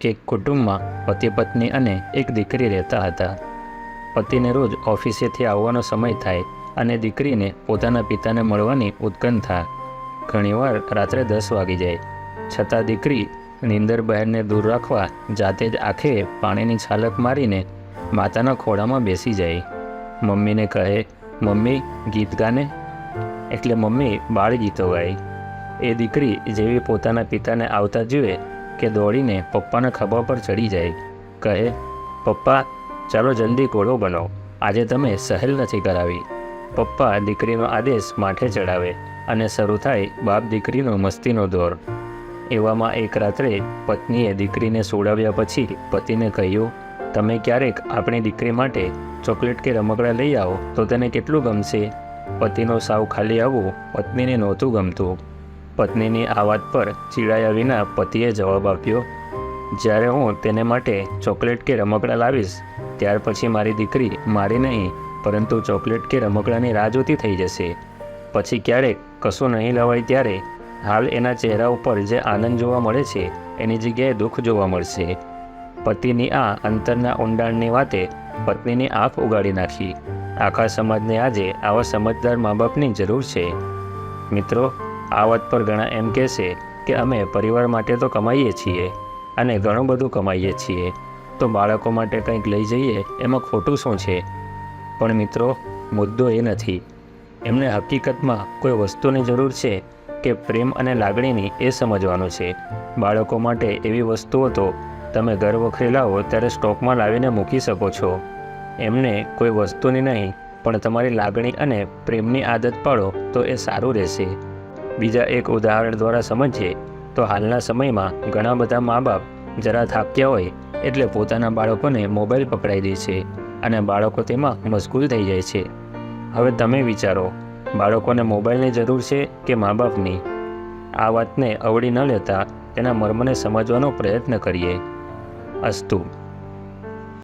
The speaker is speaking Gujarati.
કે કુટુંબમાં પતિ પત્ની અને એક દીકરી રહેતા હતા. પતિને રોજ ઓફિસેથી આવવાનો સમય થાય અને દીકરીને પોતાના પિતાને મળવાની ઉત્કંઠા. ઘણીવાર રાત્રે દસ વાગી જાય. છતાં દીકરી નીંદર બહેરને દૂર રાખવા જાતે જ આંખે પાણીની છાલક મારીને માતાના ખોળામાં બેસી જાય. મમ્મીને કહે, મમ્મી, ગીત ગાને. એટલે મમ્મી બાળ ગીતો ગાય. એ દીકરી જેવી પોતાના પિતાને આવતા જુએ કે દોડીને પપ્પાના ખભા પર ચડી જાય. કહે, પપ્પા, ચાલો જલ્દી ઘોડો બનો આજે તમે સહેલ નથી કરાવી. પપ્પા દીકરીનો આદેશ માથે ચડાવે અને શરૂ થાય બાપ દીકરીનો મસ્તીનો દોર. એવામાં એક રાત્રે પત્નીએ દીકરીને સોડાવ્યા પછી પતિને કહ્યું, તમે ક્યારેક આપણી દીકરી માટે ચોકલેટ કે રમકડા લઈ આવો તો તેને કેટલું ગમશે? પતિનો સાવ ખાલી આવવું પત્નીને નહોતું ગમતું. પત્નીની આ વાત પર ચીડાયા વિના પતિએ જવાબ આપ્યો, જ્યારે હું તેને માટે ચોકલેટ કે રમકડા લાવીશ, ત્યાર પછી મારી દીકરી મારી નહીં, પરંતુ ચોકલેટ કે રમકડાની રાહ જોતી થઈ જશે. પછી ક્યારેક કશું નહીં લવાય ત્યારે હાલ એના ચહેરા ઉપર જે આનંદ જોવા મળે છે, એની જગ્યાએ દુઃખ જોવા મળશે. પતિની આ અંતરના ઊંડાણની વાતે પત્નીની આંખ ઉગાડી નાખી. આખા સમાજને આજે આવા સમજદાર મા બાપની જરૂર છે. મિત્રો આ વાત પર ઘણા એમ કહેશે કે અમે પરિવાર માટે તો કમાઈએ છીએ અને ઘણું બધું કમાઈએ છીએ. તો બાળકો માટે કંઈક લઈ જઈએ, એમાં ખોટું શું છે? પણ મિત્રો, મુદ્દો એ નથી. એમને હકીકતમાં કોઈ વસ્તુની જરૂર છે કે પ્રેમ અને લાગણીની એ સમજવાનું છે. બાળકો માટે એવી વસ્તુઓ તો તમે ઘર વખરી લાવો ત્યારે સ્ટોકમાં લાવીને મૂકી શકો છો. એમને કોઈ વસ્તુની નહીં, પણ તમારી લાગણી અને પ્રેમની આદત પાડો તો એ સારું રહેશે. બીજા એક ઉદાહરણ દ્વારા સમજીએ, તો હાલના સમયમાં ઘણા બધા મા બાપ જરા થાક્યા હોય એટલે પોતાના બાળકોને મોબાઈલ પકડાઈ દે છે અને બાળકો તેમાં મશગુલ થઈ જાય છે. હવે તમે વિચારો, બાળકોને મોબાઈલની જરૂર છે કે મા બાપની આ વાતને અવળી ન લેતા તેના મર્મને સમજવાનો પ્રયત્ન કરીએ. અસ્તુ